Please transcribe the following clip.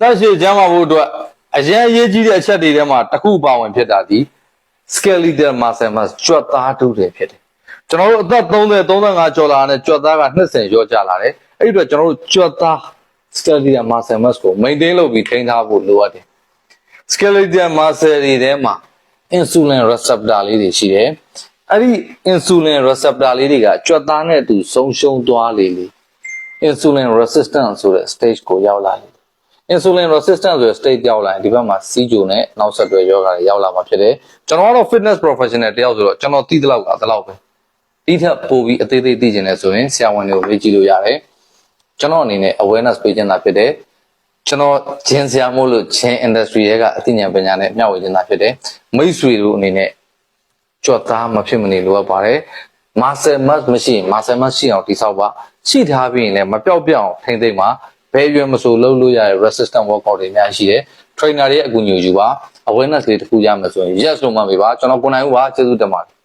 တက်ရှိကျမ်းမာဖို့အတွက်အရင်အရေးကြီးတဲ့အချက်တွေထဲမှာတစ်ခုပါဝင်ဖြစ်တာဒီ skeletal muscle mass ကြွက်သားတူတယ်ဖြစ်တယ်ကျွန်တော်တို့အသက်30 35ကျော်လာတဲ့ကြွက်သားက20ရောကြလာတယ်အဲ့ဒီအတွက်ကျွန်တော်တို့ကြွက်သား skeletal muscle mass ကို maintain လုပ်ပြီးထိန်းထားဖို့လိုအပ်တယ် skeletal muscle တွေထဲမှာ insulin receptor လေးတွေရှိတယ်အဲ့ဒီ insulin receptor လေးတွေကကြွက်သားနဲ့အတူဆုံးရှုံးသွားလေလေ insulin resistant ဆိုတဲ့ stage ကိုရောက်လာတယ် insulin resistant ဆိုတဲ့ state ရောက်လာရင်ဒီဘက်မှာစီးကြိုနဲ့နောက်ဆက်တွဲယောဂတွေရောက်လာမှာဖြစ်တယ်ကျွန်တော်ကတော့ fitness professional တယောက်ဆိုတော့ကျွန်တော်သိသလောက်ကသလောက်ပဲဒီထက်ပိုပြီးအသေးသေးသိကျင်တယ်ဆိုရင်ဆရာဝန်တွေကိုမေးကြည့်လို့ရတယ်ကျွန်တော်အနေနဲ့ awareness ပေးခြင်းသာဖြစ်တယ်ကျွန်တော်ဂျင်းဆရာမို့လို့ဂျင်း industry ရဲ့ကအသိဉာဏ်ပညာနဲ့မျှဝေခြင်းသာဖြစ်တယ်မိတ်ဆွေတို့အနေနဲ့ကြွတ်သားမဖြစ်မနေလိုအပ်ပါတယ်မာဆယ်မတ်မရှိရင်မာဆယ်မတ်ရှိအောင်တိဆောက်ပါရှိထားပြီးရင်လည်းမပြောက်ပြောက်အောင်ထိမ့်သိမ့်ပါ ဘယ်ရွယ်မဆိုလုပ်လို့ရတဲ့ resistant workout တွေအများကြီးရှိတယ် trainer တွေရဲ့အကူအညီကိုယူပါ awareness လေးတစ်ခုရမယ်ဆိုရင် yes လို့မှတ်ပေးပါကျွန်တော်ကိုနိုင်ဦးပါကျေးဇူးတင်ပါတယ်